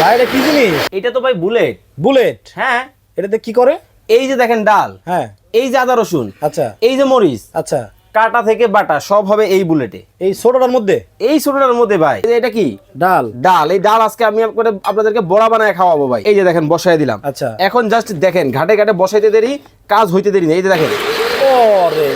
ভাই এটা কি জিনিস? এটা তো ভাই বুলেট। বুলেট? হ্যাঁ। এটাতে কি করে? এই যে দেখেন ডাল। হ্যাঁ। এই যে আদা রসুন। আচ্ছা। এই যে মরিচ। আচ্ছা। কাটা থেকে বাটা সব হবে এই বুলেটে। এই ছোটটার মধ্যে? এই ছোটটার মধ্যে ভাই। এটা কি? ডাল। ডাল। এই ডাল আজকে আমি আপনাদের আপনাদেরকে বড়া বানায় খাওয়াবো ভাই। এই যে দেখেন বসাই দিলাম। আচ্ছা। এখন জাস্ট দেখেন ঘাটে ঘাটে বসাইতে দেরি কাজ হইতে দেরি এই যে দেখেন। ওরে।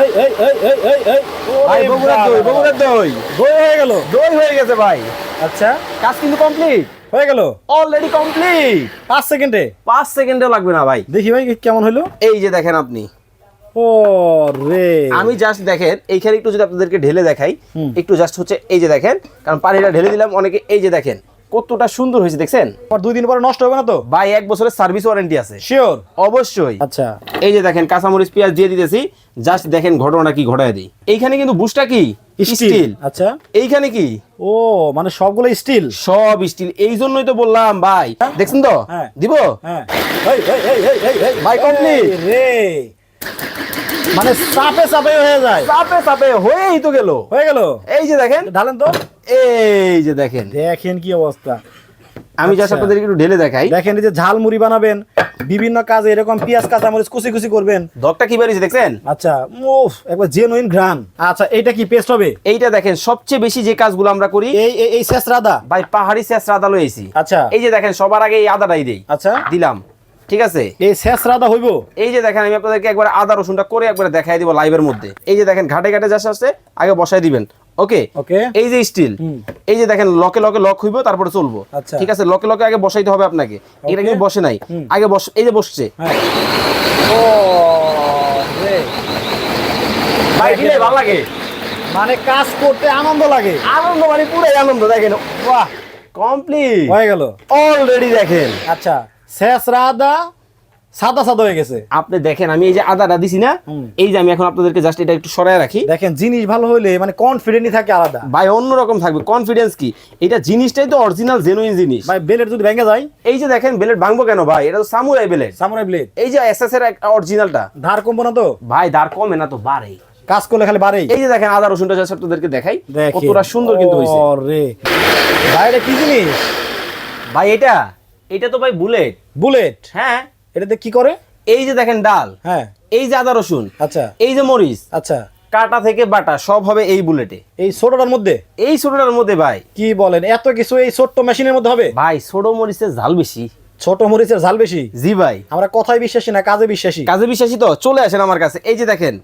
এই এই এই এই এই এই। ভাই বগুড়ার দই বগুড়ার দই। দই হয়ে গেল। দই হয়ে গেছে ভাই। আচ্ছা কাজ কিন্তু কমপ্লিট হয়ে গেল? অলরেডি কমপ্লিট পাঁচ সেকেন্ডে? পাঁচ সেকেন্ডও লাগবে না ভাই। দেখি ভাই কেমন হলো? এই যে দেখেন আপনি। ও রে আমি জাস্ট দেখেন এইখানে একটু যদি আপনাদেরকে ঢেলে দেখাই একটু জাস্ট হচ্ছে এই যে দেখেন কারণ পানিটা ঢেলে দিলাম অনেকে এই যে দেখেন কতটা সুন্দর হয়েছে দেখছেন? পর দুই দিন পরে নষ্ট হবে না তো? ভাই এক বছরের সার্ভিস ওয়ারেন্টি আছে। শিওর অবশ্যই। আচ্ছা। এই যে দেখেন কাঁচামরিচ পেঁয়াজ দিয়ে দিতেছি জাস্ট দেখেন ঘটনাটা কি ঘটায় দিই। এইখানে কিন্তু বুশটা কি? স্টিল আচ্ছা। এইখানে কি? ও মানে সবগুলো স্টিল সব স্টিল এই জন্যই তো বললাম ভাই। দেখছেন তো? হ্যাঁ। দিব? হ্যাঁ। ভাই। রে। মানে চাপে চাপে হয়ে যায়। চাপে চাপে হয়েই তো গেল। হয়ে গেল? এই যে দেখেন। ঢালেন তো। এই যে দেখেন। দেখেন কি অবস্থা। আমি জাস্ট আচ্ছা। আপনাদেরকে একটু ঢেলে দেখাই। দেখেন এই যে ঝাল মুড়ি বানাবেন। বিভিন্ন কাজে এরকম পেঁয়াজ কাঁচামরিচ কুচি কুচি করবেন। দগটা কি বেরিয়েছে দেখছেন? আচ্ছা উফ একবার জেনুইন ঘ্রাণ। আচ্ছা এইটা কি পেস্ট হবে? এইটা দেখেন সবচেয়ে বেশি যে কাজগুলো আমরা করি এই এই- শেষ রাদা ভাই পাহাড়ি শেষ লয়েছি আচ্ছা। এই যে দেখেন সবার আগে এই আদাটাই দেই। আচ্ছা। দিলাম। ঠিক আছে? এই শেষ রাদা হইব? এই যে দেখেন আমি আপনাদেরকে একবার আদা রসুনটা করে একবার দেখাই দিব লাইভের মধ্যে। এই যে দেখেন ঘাটে ঘাটে যাচ্ছে আসছে আগে বসাই দিবেন। ওকে? ওকে। এই যে স্টিল এই যে দেখেন লকে লকে লক হইব তারপরে চলবো। আচ্ছা। ঠিক আছে? লকে লকে আগে বসাইতে হবে আপনাকে। এটা কিন্তু বসে নাই। আগে বস এই যে বসছে। হ্যাঁ। ও ভাই দিলে ভালো লাগে। মানে কাজ করতে আনন্দ লাগে। আনন্দ মানে পুরাই আনন্দ দেখেন। বাহ। কমপ্লিট। হয়ে গেল। অলরেডি দেখেন। আচ্ছা। শেষ রাদা সাদা সাদা হয়ে গেছে। আপনি দেখেন আমি এই যে আদাটা দিছি না এই যে আমি এখন আপনাদেরকে জাস্ট এটা একটু সরায় রাখি। দেখেন জিনিস ভালো হইলে মানে কনফিডেন্টই থাকে আলাদা। ভাই অন্যরকম থাকবে। কনফিডেন্স কি? এটা জিনিসটাই তো অরিজিনাল জেনুইন জিনিস। ভাই বেলের যদি ভেঙে যায়? এই যে দেখেন বেলেট ভাঙবো কেন ভাই? এটা তো সামুরাই বেলেট সামুরাই ব্লেড এই যে এসএস এর অরিজিনালটা ধার কমবো না তো? ভাই দার কমে না তো বাড়ে কাজ করলে খালি বাড়েই। এই যে দেখেন আদা রসুনটা জাস্ট আপনাদেরকে দেখাই। কতটা সুন্দর কিন্তু হয়েছে রে ভাই এটা কি জিনিস? ভাই এটা? এটা তো ভাই বুলেট বুলেট হ্যাঁ। এটাতে কি করে? এই যে দেখেন ডাল হ্যাঁ। এই যে আদা রসুন আচ্ছা। এই যে মরিচ আচ্ছা। কাটা থেকে বাটা সব হবে এই বুলেটে। এই ছোটটার মধ্যে? এই ছোটটার মধ্যে ভাই। কি বলেন এত কিছু এই ছোট্ট মেশিনের মধ্যে হবে? ভাই ছোট মরিচের ঝাল বেশি। ছোট মরিচের ঝাল বেশি? জি ভাই। আমরা কথাই বিশ্বাসী না কাজে বিশ্বাসী? কাজে বিশ্বাসী তো? চলে আসেন আমার কাছে। এই যে দেখেন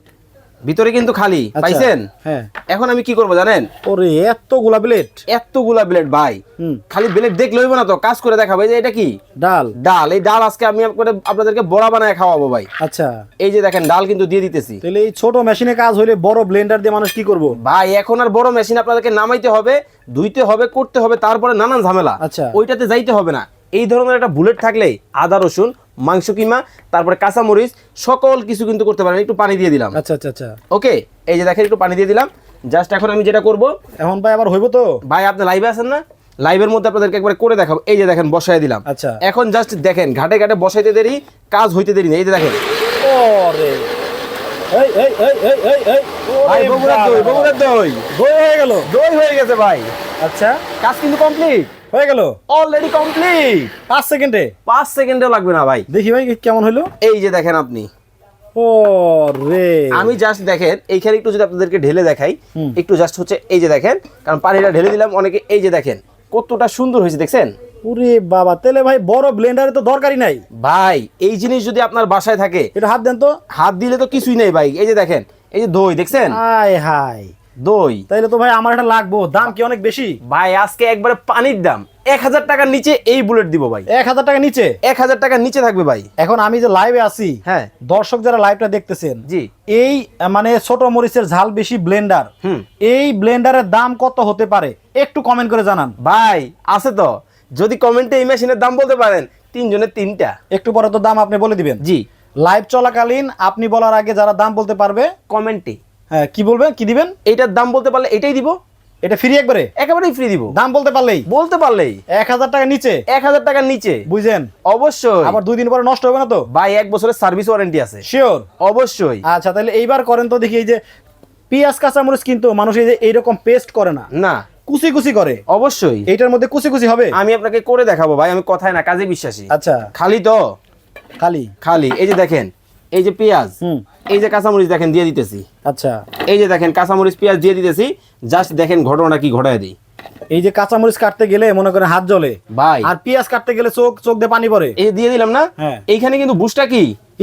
ভিতরে কিন্তু খালি আচ্ছা, পাইছেন? হ্যাঁ। এখন আমি কি করব জানেন? ওরে এতগুলা প্লেট এতগুলা ব্লেড ভাই। খালি ব্লেড দেখলে হইব না তো কাজ করে দেখাবো। এই যে এটা কি? ডাল। ডাল। এই ডাল আজকে আমি আপনাদের- আপনাদেরকে বড়া বানায় খাওয়াবো ভাই। আচ্ছা। এই যে দেখেন ডাল কিন্তু দিয়ে দিতেছি। তাহলে এই ছোট মেশিনে কাজ হইলে বড় ব্লেন্ডার দিয়ে মানুষ কি করব? ভাই এখন আর বড় মেশিন আপনাদেরকে নামাইতে হবে ধুইতে হবে করতে হবে তারপরে নানান ঝামেলা। আচ্ছা। ওইটাতে যাইতে হবে না। এই ধরনের একটা বুলেট থাকলেই আদা রসুন মাংস কিমা তারপরে কাঁচামরিচ সকল কিছু কিন্তু করতে পারেন একটু পানি দিয়ে দিলাম। আচ্ছা আচ্ছা আচ্ছা। ওকে? এই যে দেখেন একটু পানি দিয়ে দিলাম। জাস্ট এখন আমি যেটা করব এখন ভাই আবার হইব তো? ভাই আপনি লাইভে আছেন না? লাইভের মধ্যে আপনাদেরকে একবার করে দেখাবো। এই যে দেখেন বসাই দিলাম। আচ্ছা। এখন জাস্ট দেখেন ঘাটে ঘাটে বসাইতে দেরি কাজ হইতে দেরি নেই। এই যে দেখেন। ওরে। এই এই এই এই এই এই। ভাই বগুড়ার দই। বগুড়ার দই। দই হয়ে গেল। দই হয়ে গেছে ভাই। আচ্ছা। কাজ কিন্তু কমপ্লিট হয়ে গেল? অলরেডি কমপ্লিট পাঁচ সেকেন্ডে? পাঁচ সেকেন্ডও লাগবে না ভাই। দেখি ভাই কেমন হইল এই যে দেখেন আপনি। ও রে আমি জাস্ট দেখেন এইখানে একটু যদি আপনাদেরকে ঢেলে দেখাই একটু জাস্ট হচ্ছে এই যে দেখেন কারণ পানিটা ঢেলে দিলাম অনেকে এই যে দেখেন কতটা সুন্দর হয়েছে দেখছেন? ওরে বাবা তাহলে ভাই বড় ব্লেন্ডারে তো দরকারই নাই। ভাই এই জিনিস যদি আপনার বাসায় থাকে এটা হাত দেন তো। হাত দিলে তো কিছুই নেই ভাই এই যে দেখেন এই যে দই দেখছেন? আয় হাই দই। তাইলে তো ভাই আমার এটা লাগবো। দাম কি অনেক বেশি? ভাই আজকে একবারে পানির দাম। এক হাজার টাকার নিচে এই বুলেট দিব ভাই। এক হাজার টাকা নিচে? এক হাজার টাকার নিচে থাকবে ভাই। এখন আমি যে লাইভে আছি হ্যাঁ। দর্শক যারা লাইভটা দেখতেছেন জি। এই মানে ছোট মরিচের ঝাল বেশি ব্লেন্ডার এই ব্লেন্ডারের দাম কত হতে পারে? একটু কমেন্ট করে জানান। ভাই আছে তো। যদি কমেন্টে এই মেশিনের দাম বলতে পারেন তিনজনের তিনটা। একটু পরে তো দাম আপনি বলে দিবেন। জি। লাইভ চলাকালীন আপনি বলার আগে যারা দাম বলতে পারবে কমেন্টে হ্যাঁ কি বলবেন? কি দিবেন? এইটার দাম বলতে পারলে এটাই দিব। এটা ফ্রি একবারে? একেবারেই ফ্রি দিব। দাম বলতে পারলেই? বলতে পারলেই। এক হাজার টাকা নিচে? এক হাজার টাকার নিচে। বুঝছেন অবশ্যই। আবার দুই দিন পরে নষ্ট হবে না তো? ভাই এক বছরের সার্ভিস ওয়ারেন্টি আছে। শিওর অবশ্যই। আচ্ছা তাহলে এইবার করেন তো দেখি এই যে পেঁয়াজ কাঁচামরিচ কিন্তু মানুষ এই যে এইরকম পেস্ট করে না। না। কুচি কুচি করে। অবশ্যই। এইটার মধ্যে কুচি কুচি হবে? আমি আপনাকে করে দেখাবো ভাই। আমি কথায় না কাজে বিশ্বাসী। আচ্ছা। খালি তো? খালি। খালি। এই যে দেখেন এই যে পেঁয়াজ। হুম। এই যে কাঁচামরিচ দেখেন দিয়ে দিতেছি। আচ্ছা। এই যে দেখেন কাঁচামরিচ পেঁয়াজ দিয়ে দিতেছি। জাস্ট দেখেন ঘটনাটা কি ঘটায় দিই। এই যে কাঁচামরিচ কাটতে গেলে মনে করেন হাত জ্বলে। ভাই। আর পেঁয়াজ কাটতে গেলে চোখ চোখ দিয়ে পানি পড়ে। এই দিয়ে দিলাম না? হ্যাঁ। এইখানে কিন্তু বুশটা কি?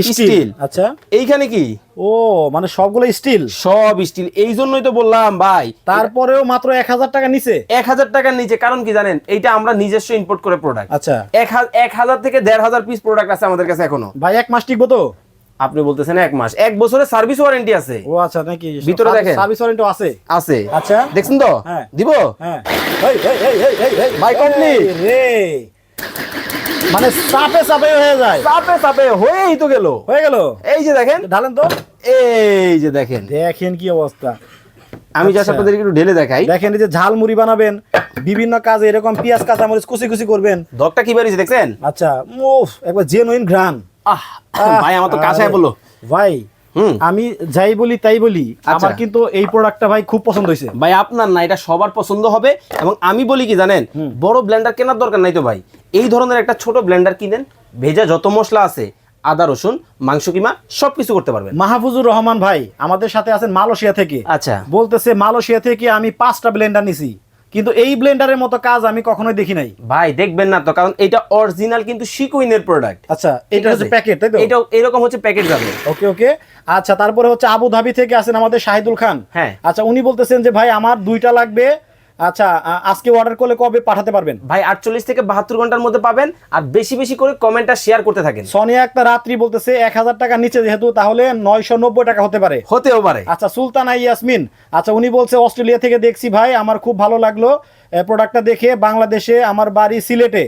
স্টিল। আচ্ছা। এইখানে কি? ও মানে সবগুলো স্টিল। সব স্টিল। এই জন্যই তো বললাম ভাই। তারপরেও মাত্র এক হাজার টাকা নিচে। এক হাজার টাকার নিচে। কারণ কি জানেন? এইটা আমরা নিজস্ব ইম্পোর্ট করে প্রোডাক্ট আচ্ছা। এক হাজার থেকে দেড় হাজার পিস প্রোডাক্ট আছে আমাদের কাছে এখনও। ভাই এক মাস টিকবো তো? আপনি বলতেছেন এক মাস। এক বছরের সার্ভিস ওয়ারেন্টি আছে। ও আচ্ছা নাকি? ভিতরে দেখেন। সার্ভিস ওয়ারেন্টি আছে? আছে। আচ্ছা। দেখছেন তো? হ্যাঁ। দিব? হ্যাঁ। ভাই, complete। রে। মানে চাপে চাপে হয়ে যায়। চাপে চাপে হয়েই তো গেল। হয়ে গেল? এই যে দেখেন। ঢালেন তো। এই যে দেখেন। দেখেন কি অবস্থা। আমি জাস্ট আচ্ছা। আপনাদেরকে একটু ঢেলে দেখাই। দেখেন এই যে ঝাল মুড়ি বানাবেন বিভিন্ন কাজে এরকম পেঁয়াজ কাঁচামরিচ কুচি কুচি করবেন। দগটা কি বেরিয়েছে দেখছেন? আচ্ছা উফ একবার জেনুইন ঘ্রাণ। আহ ভাই আমার তো কাছে বলল ভাই আমি যাই বলি তাই বলি। আচ্ছা। আমার কিন্তু এই প্রোডাক্টটা ভাই খুব পছন্দ হয়েছে। ভাই আপনার না এটা সবার পছন্দ হবে। এবং আমি বলি কি জানেন বড় ব্লেন্ডার কেনার দরকার নাই তো ভাই। এই ধরনের একটা ছোট ব্লেন্ডার কিনেন ভেজা যত মশলা আছে আদা রসুন মাংস কিমা সবকিছু করতে পারবেন। মাহফুজুর রহমান ভাই আমাদের সাথে আছেন মালয়েশিয়া থেকে। আচ্ছা। বলতেছে মালয়েশিয়া থেকে আমি পাঁচটা ব্লেন্ডার নিছি। কিন্তু এই ব্লেন্ডারের মতো কাজ আমি কখনোই দেখি নাই। ভাই দেখবেন না তো কারণ এটা অরিজিনাল কিন্তু শিকুইনের প্রোডাক্ট আচ্ছা এটা হচ্ছে প্যাকেট তাই তো? এটা এরকম হচ্ছে প্যাকেট যাবে। ওকে ওকে। আচ্ছা তারপরে হচ্ছে আবু ধাবি থেকে আসেন আমাদের শাহিদুল খান। হ্যাঁ। আচ্ছা উনি বলতেছেন যে ভাই আমার দুইটা লাগবে আচ্ছা আজকে অর্ডার করলে কবে পাঠাতে পারবেন? ভাই আটচল্লিশ থেকে বাহাত্তর ঘণ্টার মধ্যে পাবেন আর বেশি বেশি করে কমেন্টটা শেয়ার করতে থাকেন। সোনিয়া একটা রাত্রি বলতেছে এক হাজার টাকার নিচে যেহেতু তাহলে নয়শো নব্বই টাকা হতে পারে। হতেও পারে। আচ্ছা সুলতানা ইয়াসমিন আচ্ছা উনি বলছে অস্ট্রেলিয়া থেকে দেখছি ভাই আমার খুব ভালো লাগল। প্রোডাক্টটা দেখে বাংলাদেশে আমার বাড়ি সিলেটে।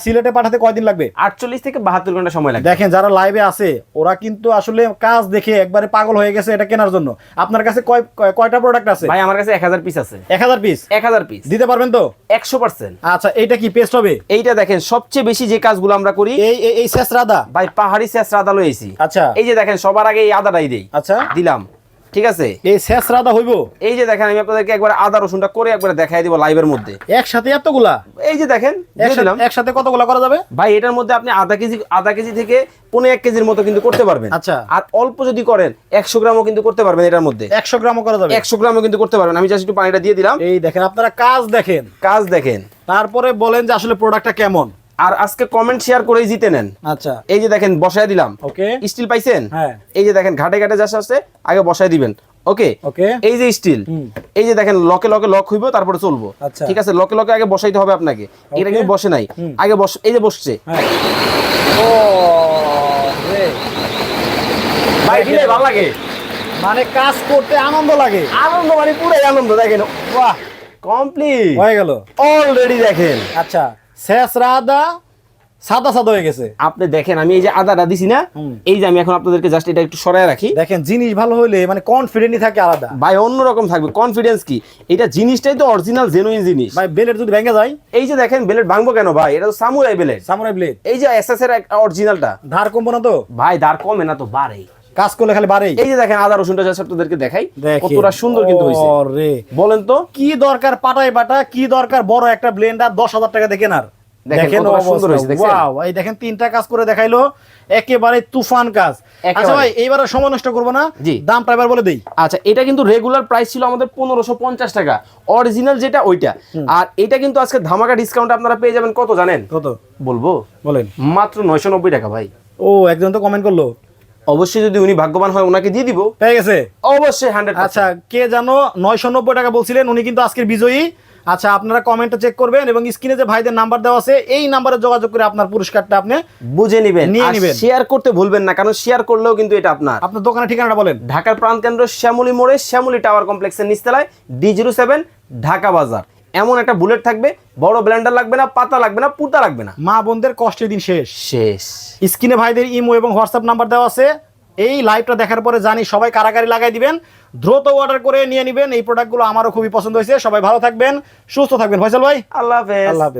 সিলেটে পাঠাতে কয়দিন লাগবে? আটচল্লিশ থেকে বাহাত্তর ঘণ্টা সময় লাগবে। দেখেন যারা লাইভে আছে ওরা কিন্তু আসলে কাজ দেখে একবারে পাগল হয়ে গেছে এটা কেনার জন্য। আপনার কাছে কয় কয়- কয়টা প্রোডাক্ট আছে? ভাই আমার কাছে এক হাজার পিস আছে। এক হাজার পিস এক হাজার পিস দিতে পারবেন তো? একশো পার্সেন্ট আচ্ছা এইটা কি পেস্ট হবে? এইটা দেখেন সবচেয়ে বেশি যে কাজগুলো আমরা করি এই এই- এই শেষ রাদা ভাই পাহাড়ি শেষ রাদা লয়েছি আচ্ছা। এই যে দেখেন সবার আগে এই আদাটাই দেই। আচ্ছা। দিলাম। ঠিক আছে? এই শেষ রাদা হইব। এই যে দেখেন আমি আপনাদেরকে একবার আদা রসুনটা করে একবার দেখাই দিব লাইভের মধ্যে। একসাথে এতগুলা? এই যে দেখেন একসাথে কতগুলা করা যাবে? ভাই এটার মধ্যে আপনি আধা কেজি আধা কেজি থেকে পনেরো এক কেজির মতো কিন্তু করতে পারবেন। আচ্ছা। আর অল্প যদি করেন একশো গ্রামও কিন্তু করতে পারবেন এটার মধ্যে। একশো গ্রামও করা যাবে। একশো গ্রামও কিন্তু করতে পারবেন। আমি জাস্ট একটু পানিটা দিয়ে দিলাম। এই দেখেন আপনারা কাজ দেখেন। কাজ দেখেন। তারপরে বলেন যে আসলে প্রোডাক্টটা কেমন। আর আজকে কমেন্ট শেয়ার করেই জিতে নেন। আচ্ছা। এই যে দেখেন বসায় দিলাম। ওকে। স্টিল পাইছেন? হ্যাঁ। এই যে দেখেন ঘাটে ঘাটে যাস আসছে আগে বসায় দিবেন। ওকে? ওকে। এই যে স্টিল এই যে দেখেন লকে লকে লক হইব তারপরে চলবো। আচ্ছা। ঠিক আছে লকে লকে আগে বসাইতে হবে আপনাকে। এটা কিন্তু বসে নাই। আগে বস এই যে বসছে। হ্যাঁ। ও রে। ভাই দিলে ভালো লাগে। মানে কাজ করতে আনন্দ লাগে। আনন্দ মানে পুরাই আনন্দ দেখেন। বাহ কমপ্লিট হয়ে গেল। অলরেডি দেখেন। আচ্ছা। সাদা সাদা হয়ে গেছে। আপনি দেখেন আমি এই যে আদাটা দিছি না এই যে আমি এখন আপনাদেরকে জাস্ট এটা একটু সরায় রাখি। দেখেন জিনিস ভালো হইলে মানে কনফিডেন্টই থাকে আলাদা। ভাই অন্যরকম থাকবে। কনফিডেন্স কি? এটা জিনিসটাই তো অরিজিনাল জেনুইন জিনিস। ভাই বেলের যদি ভেঙে যায়? এই যে দেখেন বেলেট ভাঙবো কেন ভাই? এটা তো সামুরাই বেলেট সামুরাই ব্লেড এই যে এসএস এর অরিজিনালটা ধার কমবো না তো? ভাই দাঁড় কমে না তো বাড়ে। কাজ করলে খালি বাড়েই। এই যে দেখেন আদা রসুনটা আপনাদেরকে দেখাই। কতটা সুন্দর কিন্তু হয়েছে। বলেন তো। কি দরকার পাটাই পাটা কি দরকার বড় একটা ব্লেন্ডার দশ হাজার টাকা দেখেন আর দেখেন সুন্দর হয়েছে, দেখছেন? ওয়াও এই দেখেন তিনটা কাজ করে দেখাইলো। একেবারে তুফান কাজ। আচ্ছা ভাই এইবার সময় নষ্ট করব না। দামটা এবার বলে দেই। আচ্ছা এটা কিন্তু রেগুলার প্রাইস ছিল আমাদের পনেরোশো পঞ্চাশ টাকা। অরিজিনাল যেটা ওইটা। আর এটা কিন্তু আজকে ধামাকা ডিসকাউন্ট আপনারা পেয়ে যাবেন কত জানেন? কত? বলব? বলেন। মাত্র নয়শো নব্বই টাকা ভাই। ও একজন তো কমেন্ট করল। অবশ্যই যদি উনি ভাগ্যবান হয় ওনাকে দিয়ে দিব। পেয়ে গেছে? অবশ্যই হান্ড্রেড আচ্ছা কে জানো নয়শো নব্বই টাকা বলছিলেন উনি কিন্তু আজকের বিজয়ী। আচ্ছা আপনারা কমেন্টে চেক করবেন এবং স্ক্রিনে যে ভাইদের নাম্বার দেওয়া আছে এই নাম্বারে যোগাযোগ করে আপনার পুরস্কারটা আপনি বুঝে নিবেন। নিয়ে নিবেন। শেয়ার করতে ভুলবেন না কারণ শেয়ার করলেও কিন্তু এটা আপনার। আপনার দোকানের ঠিকানাটা বলেন। ঢাকার প্রাণকেন্দ্র শ্যামলী মোড়ে শ্যামলী টাওয়ার কমপ্লেক্সের নিচতলায় ডি জিরো সেভেন ঢাকা বাজার। এমন একটা বুলেট থাকবে বড় ব্ল্যান্ডার লাগবে না পাতা লাগবে না পুতা লাগবে না। মা বোনদের কষ্টের দিন শেষ। শেষ। স্ক্রিনে ভাইদের ইমো এবং হোয়াটসঅ্যাপ নাম্বার দেওয়া আছে। এই লাইভটা দেখার পরে জানি সবাই কারাগারি লাগাই দিবেন। দ্রুত অর্ডার করে নিয়ে নেবেন। এই প্রোডাক্টগুলো আমারও খুবই পছন্দ হয়েছে। সবাই ভালো থাকবেন সুস্থ থাকবেন। ফয়সাল ভাই। আল্লাহ হাফেজ। আল্লাহ হাফেজ।